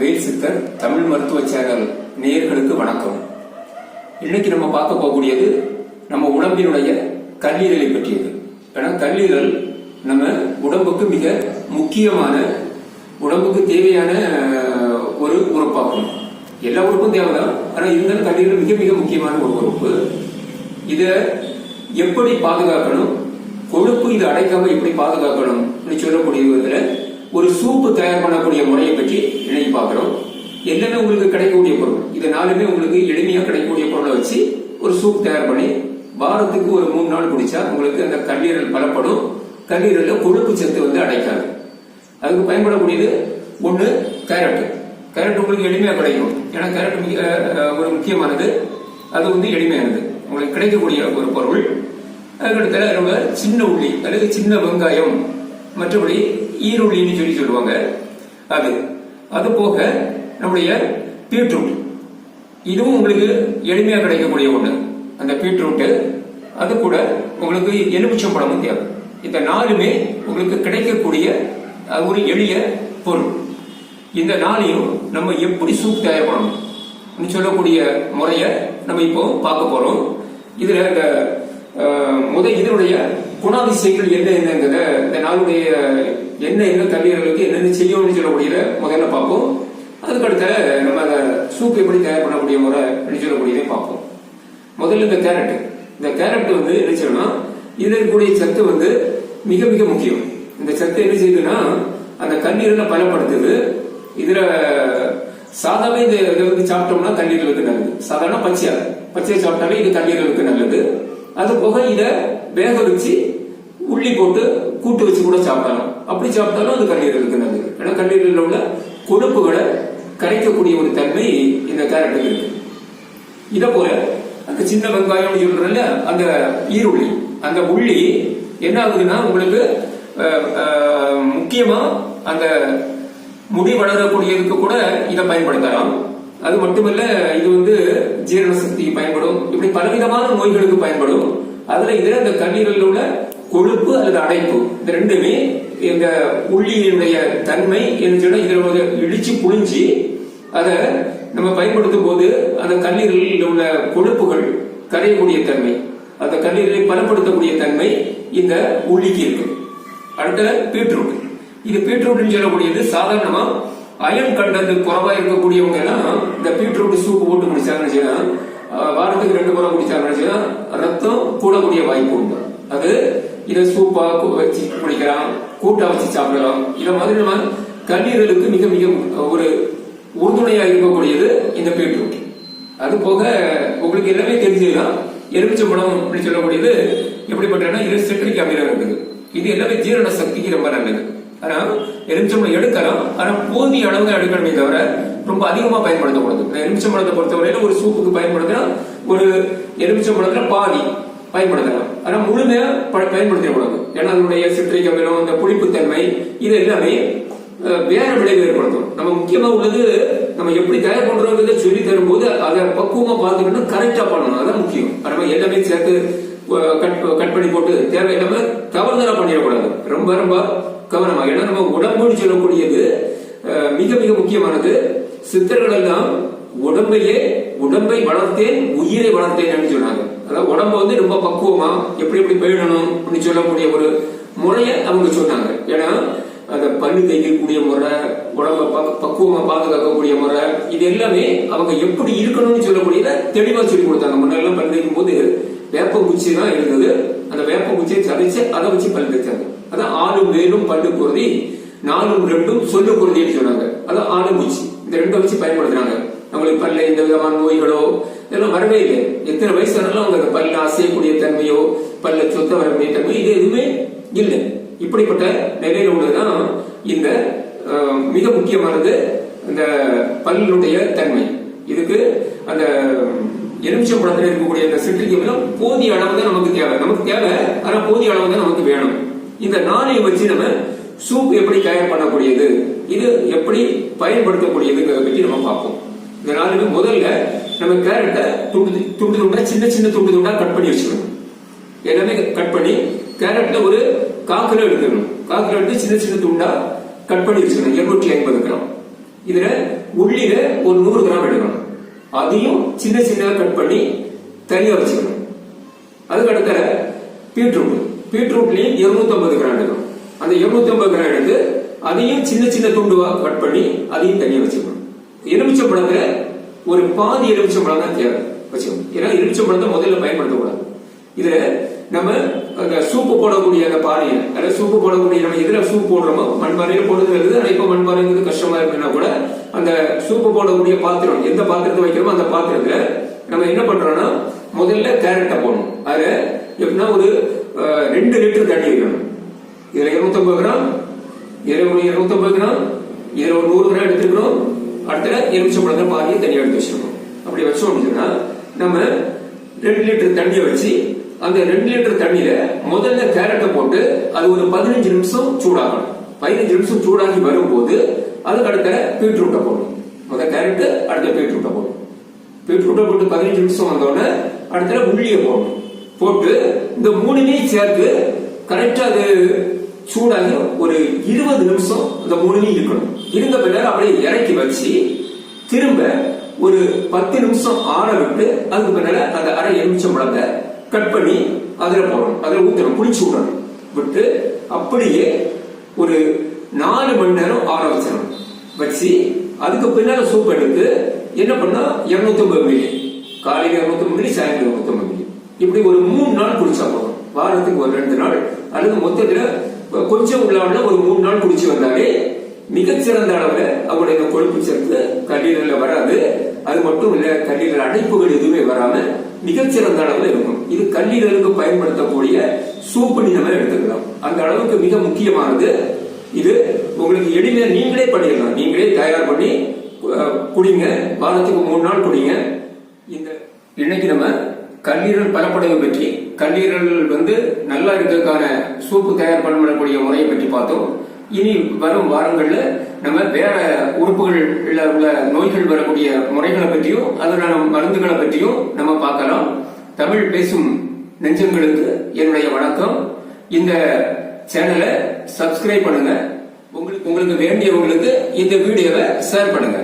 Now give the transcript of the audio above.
வேல் சித்தர் தமிழ் மருத்துவ சேனல் நேயர்களுக்கு வணக்கம். இன்னைக்கு நம்ம பார்க்க போகக்கூடியது நம்ம உடம்பினுடைய கல்லீரலை பற்றியது. ஏன்னா கல்லீரல் நம்ம உடம்புக்கு மிக முக்கியமான உடம்புக்கு தேவையான ஒரு உறுப்பாகும். எல்லா உறுப்பும் தேவைதான். ஆனால் இருந்தாலும் கல்லீரல் மிக மிக முக்கியமான ஒரு உறுப்பு. இதை எப்படி பாதுகாக்கணும்? கொழுப்பு இது அடைக்காம எப்படி பாதுகாக்கணும்? சொல்லக்கூடியதுல ஒரு சூப்பு தயார் பண்ணக்கூடிய முறையை பற்றி இன்னைக்கு பார்க்கிறோம். என்னென்ன உங்களுக்கு கிடைக்கக்கூடிய பொருள்? இது நாலுமே உங்களுக்கு எளிமையா கிடைக்கக்கூடிய பொருளை வச்சு ஒரு சூப் தயார் பண்ணி வாரத்துக்கு ஒரு மூணு நாள் குடிச்சா உங்களுக்கு அந்த கல்லீரல் பலப்படும். கல்லீரல்ல கொழுப்பு சத்து வந்து அடைக்காது. அதுக்கு பயன்படக்கூடியது ஒண்ணு கேரட் கேரட் உங்களுக்கு எளிமையா கிடைக்கும். ஏன்னா கேரட் ஒரு முக்கியமானது. அது வந்து எளிமையானது. உங்களுக்கு கிடைக்கக்கூடிய ஒரு பொருள். அதுக்கடுத்த ரொம்ப சின்ன உள்ளி அல்லது சின்ன வெங்காயம். மற்றபடி ஈருள்ளின்னு சொல்லி சொல்லுவாங்க. அது அது போக நம்முடைய பீட்ரூட். இதுவும் உங்களுக்கு எளிமையாக கிடைக்கக்கூடிய ஒண்ணு. அந்த பீட்ரூட்டு அது கூட உங்களுக்கு எலுமிச்சம் பழமும் தேவை. இந்த நாலுமே உங்களுக்கு கிடைக்கக்கூடிய ஒரு எளிய பொருள். இந்த நாளையும் நம்ம எப்படி சூப் தயார் பண்ணணும்? சொல்லக்கூடிய முறைய நம்ம இப்போ பார்க்க போறோம். இதுல இந்த முத இதனுடைய குணாதிசயங்கள் என்ன என்னங்கிறத இந்த நாளுடைய என்ன என்ன கல்லீரலுக்கு என்னென்ன செய்யணும்னு சொல்லக்கூடியத முதல்ல பார்ப்போம். அதுக்கடுத்த நம்ம அந்த சூப் எப்படி தயார் பண்ணக்கூடிய முறை அப்படின்னு சொல்லக்கூடியதை பார்ப்போம். முதல்ல இந்த கேரட் இந்த கேரட் வந்து என்ன செய்யணும் இதில் இருக்கக்கூடிய சத்து வந்து மிக மிக முக்கியம். இந்த சத்து என்ன செய்யுதுன்னா அந்த கண்ணீரில் பலப்படுத்துது. இதுல சாதாவே இந்த இதை வந்து சாப்பிட்டோம்னா கல்லீரலுக்கு நல்லது. சாதாரண பச்சையா பச்சையை சாப்பிட்டாலே இது கல்லீரலுக்கு நல்லது. அது போக இதை வேக வச்சு உள்ளி போட்டு கூட்டு வச்சு கூட சாப்பிடலாம். அப்படி சாப்பிட்டாலும் அது கல்லீரலுக்கு நல்லது. ஏன்னா கல்லீரலில் உள்ள கொழுப்புகளை கரைக்கக்கூடிய ஒரு தன்மை இந்த கேரட்டுக்கு இருக்கு. இதை போல அந்த சின்ன வெங்காயம் சொல்றல அந்த ஈருள்ளி அந்த உள்ளி என்ன ஆகுதுன்னா உங்களுக்கு முக்கியமா அந்த முடி வளரக்கூடியதுக்கு கூட இதை பயன்படுத்தலாம். அது மட்டுமல்ல இது வந்து ஜீரண சக்திக்கு பயன்படும் இப்படி பலவிதமான நோய்களுக்கு பயன்படும். அதுல இதுல இந்த கல்லீரலில் உள்ள கொழுப்பு அல்லது அடைப்பு இந்த ரெண்டுமே இந்த உள்ளியினுடைய தன்மை என்று இதனோட இடிச்சு புழிஞ்சி அதை நம்ம பயன்படுத்தும் போது அந்த கல்லீரலில் உள்ள கொழுப்புகள் கரையக்கூடிய தன்மை அந்த கல்லீரலை பலப்படுத்தக்கூடிய தன்மை இந்த உள்ளிக்கு இருக்கு. அடுத்த பீட்ரூட். இது பீட்ரூட்னு சொல்லக்கூடியது சாதாரணமா அயன் கண்டது குறைவா இருக்கக்கூடியவங்க எல்லாம் இந்த பீட்ரூட் சூப் போட்டு குடிச்சாங்கன்னு வச்சுக்கோங்க, வாரத்துக்கு ரெண்டு முறை குடிச்சாங்கன்னு வச்சுக்கோங்க, ரத்தம் கூடக்கூடிய வாய்ப்பு உண்டு. அது இதை சூப்பா வச்சு குடிக்கலாம் கூட்டா வச்சு சாப்பிடலாம். இத மாதிரி நம்ம கல்லீரலுக்கு மிக மிக ஒரு உறுதுணையா இருக்கக்கூடியது இந்த பீட்ரூட். அது போக உங்களுக்கு எல்லாமே தெரிஞ்சதுதான் எலுமிச்சம்பழம் அப்படின்னு சொல்லக்கூடியது எப்படிப்பட்டனா இது சிட்ரிக் அமிலம் இருக்குது இது எல்லாமே ஜீரண சக்திக்கு ரொம்ப நல்லது. ஆனா எலுமிச்சம்பழம் எடுக்கலாம் ஆனா போதிய அளவு தான் எடுக்கணுமே தவிர ரொம்ப அதிகமா பயன்படுத்தக்கூடாது. இந்த எலுமிச்சம்பழத்தை பொறுத்தவரையில ஒரு சூப்புக்கு பயன்படுத்தினா ஒரு எலுமிச்சம்பழத்துல பாதி பயன்படுத்தலாம். ஆனா முழுமையா பயன்படுத்தக்கூடாது பயன்படுத்திடக்கூடாது. ஏன்னா அதனுடைய சிட்ரிக் அமிலம் இந்த புளிப்புத்தன்மை இது எல்லாமே வேற விளைவு ஏற்படுத்தும். நம்ம முக்கியமா உள்ளது நம்ம எப்படி தயார் பண்றோங்கிறத சொல்லி தரும்போது அதை பக்குவமா பார்த்துக்கணும் கரெக்டா பண்ணணும். அதான் முக்கியம். நம்ம எல்லாமே சேர்த்து கட் கட் பண்ணி போட்டு தேவையில்லாம தவறுதலா பண்ணிடக்கூடாது. ரொம்ப ரொம்ப கவனமாக. ஏன்னா நம்ம உடம்புன்னு சொல்லக்கூடியது மிக மிக முக்கியமானது. சித்தர்கள் எல்லாம் உடம்பையே உடம்பை வளர்த்தேன் உயிரை வளர்த்தேன் சொன்னாங்க. அதாவது உடம்ப வந்து ரொம்ப பக்குவமா எப்படி எப்படி பேணணும் அப்படின்னு சொல்லக்கூடிய ஒரு முறையை அவங்க சொன்னாங்க. ஏன்னா அந்த பல்லு தைக்கக்கூடிய முறை உடம்ப பக்குவமா பாதுகாக்கக்கூடிய முறை இது எல்லாமே அவங்க எப்படி இருக்கணும்னு சொல்லக்கூடியத தெளிவா சொல்லி கொடுத்தாங்க. முன்னெல்லாம் பல்லு தைக்கும் போது வேப்பங்குச்சி தான் இருந்தது. அந்த வேப்பங்குச்சியை சதைச்சு அதை வச்சு பல்லு தைச்சாங்க அதான் ஆளும் வேலும் பல்லு குருதி நாலும் ரெண்டும் சொல்லு குருதின்னு சொன்னாங்க. அதான் ஆளும் மூச்சு. இந்த ரெண்டை வச்சு பயன்படுத்துறாங்க. நம்மளுக்கு பல்ல எந்த விதமான நோய்களோ இதெல்லாம் வரவே இல்லை. எத்தனை வயசானாலும் அவங்க அந்த பல்ல அசையக்கூடிய தன்மையோ பல்ல சொத்த வரக்கூடிய தன்மை இது எதுவுமே இல்லை. இப்படிப்பட்ட நிலையில உள்ளதுதான் இந்த மிக முக்கியமானது இந்த பல்லுடைய தன்மை. இதுக்கு அந்த எலுமிச்சம்பழத்தில் இருக்கக்கூடிய அந்த சிற்றிக்கு போதிய அளவு தான் நமக்கு தேவை. நமக்கு தேவை ஆனா போதிய அளவு தான் நமக்கு வேணும். இந்த நாளை வச்சு நம்ம சூப் எப்படி தயார் பண்ணக்கூடியது இது எப்படி பயன்படுத்தக்கூடியதுங்கிறத பற்றி நம்ம பார்ப்போம். இந்த நாளுக்கு முதல்ல நம்ம கேரட்டை துண்டு துண்டு துண்டா சின்ன சின்ன துண்டு துண்டா கட் பண்ணி வச்சுக்கணும். எல்லாமே கட் பண்ணி கேரட்ல ஒரு காக்கில் எடுத்துக்கணும். காக்கில் எடுத்து சின்ன சின்ன துண்டா கட் பண்ணி வச்சுக்கணும். இருநூற்றி ஐம்பது கிராம். இதுல உள்ளில ஒரு நூறு கிராம் எடுக்கணும். அதையும் சின்ன சின்னதாக கட் பண்ணி தனியா வச்சுக்கணும். அதுக்கு அடுத்த பீட்ரூட். பீட்ரூட்லயும் 250 கிராம் எடுக்கணும் அந்த 250 கிராம் எடுத்து அதையும் சின்ன சின்ன துண்டுவா கட் பண்ணி அதையும் தனியா வச்சுக்கணும். எலுமிச்சை பழத்துல ஒரு பாதி எலுமிச்சை பழம் தான் தேவை வச்சுக்கணும். ஏன்னா எலுமிச்சை பழத்தை முதல்ல பயன்படுத்தக்கூடாது. இதுல நம்ம அந்த சூப்பு போடக்கூடிய அந்த பானையை அதாவது சூப்பு போடக்கூடிய நம்ம எதுல சூப் போடுறோமோ மண்பானையில போடுறது இருக்குது ஆனா இப்ப மண்பானைங்கிறது கஷ்டமா இருக்குன்னா கூட அந்த சூப்பு போடக்கூடிய பாத்திரம் எந்த பாத்திரத்தை வைக்கிறோமோ அந்த பாத்திரத்துல நம்ம என்ன பண்றோம்னா முதல்ல கேரட்டை போடணும். அதுல எப்படின்னா ஒரு ரெண்டு லிட்டர் தண்ணி வைக்கணும் இதுல 250 கிராம் இதுல ஒரு 250 கிராம் இதுல ஒரு நூறு கிராம் எடுத்துக்கணும் அடுத்த எலுமிச்சம்பழத்தை பாதியை தனியா எடுத்து வச்சிருக்கணும் அப்படி வச்சோம் அப்படின்னா நம்ம ரெண்டு லிட்டர் தண்ணியை வச்சு அந்த ரெண்டு லிட்டர் தண்ணியில முதல்ல கேரட்டை போட்டு அது ஒரு பதினஞ்சு நிமிஷம் சூடாகணும் பதினஞ்சு நிமிஷம் சூடாகி வரும்போது அதுக்கு அடுத்த பீட்ரூட்டை போடணும். முதல் கேரட்டு அடுத்த பீட்ரூட்டை போடணும். பீட்ரூட்டை போட்டு பதினஞ்சு நிமிஷம் வந்தோடனே அடுத்த உள்ளியை போடணும். போட்டு இந்த மூணுமே சேர்த்து கரெக்டா அது சூடாகி ஒரு இருபது நிமிஷம் இந்த மூணுமே இருக்கணும். இருந்த பின்னர் அப்படியே இறக்கி வச்சு திரும்ப ஒரு பத்து நிமிஷம் ஆற விட்டு அதுக்கு பின்னால அந்த அரை எலுமிச்சம் பழத்தை கட் பண்ணி அதுல போடணும். அதுல ஊத்தணும். புளிச்சு விடணும் விட்டு அப்படியே ஒரு நாலு மணி நேரம் ஆற வச்சிடணும். வச்சு அதுக்கு பின்னால சூப் எடுத்து என்ன பண்ணா 250 மில்லி காலையில 250 மில்லி சாயந்தரம் 250 இப்படி ஒரு மூணு நாள் குடிச்சா போதும். வாரத்துக்கு ஒரு ரெண்டு நாள். அல்லது மொத்தத்துல கொஞ்சம் உள்ளாவில ஒரு மூணு நாள் குடிச்சு வந்தாலே மிகச்சிறந்த அளவுல அவருடைய இந்த கொழுப்பு சத்து கல்லீரல வராது. அது மட்டும் இல்ல கல்லீரல் அடைப்புகள் எதுவுமே வராம மிகச்சிறந்த அளவுல இருக்கும். இது கல்லீரலுக்கு பயன்படுத்தக்கூடிய சூப்பு நம்ம எடுத்துக்கலாம். அந்த அளவுக்கு மிக முக்கியமானது. இது உங்களுக்கு எளிமையா நீங்களே பண்ணிடலாம். நீங்களே தயார் பண்ணி குடிங்க. வாரத்துக்கு மூணு நாள் குடிங்க. இந்த இன்னைக்கு நம்ம கல்லீரல் பலப்படைவு பற்றி கல்லீரல் வந்து நல்லா இருக்கிறதுக்கான சூப்பு தயார் பண்ணக்கூடிய முறையை பற்றி பார்த்தோம். இனி வரும் வாரங்களில் நம்ம வேற உறுப்புகளில் உள்ள நோய்கள் வரக்கூடிய முறைகளை பற்றியும் அதனால மருந்துகளை பற்றியும் நம்ம பார்க்கலாம். தமிழ் பேசும் நெஞ்சங்களுக்கு என்னுடைய வணக்கம். இந்த சேனலை சப்ஸ்கிரைப் பண்ணுங்க. உங்களுக்கு உங்களுக்கு வேண்டியவங்களுக்கு இந்த வீடியோவை ஷேர் பண்ணுங்க.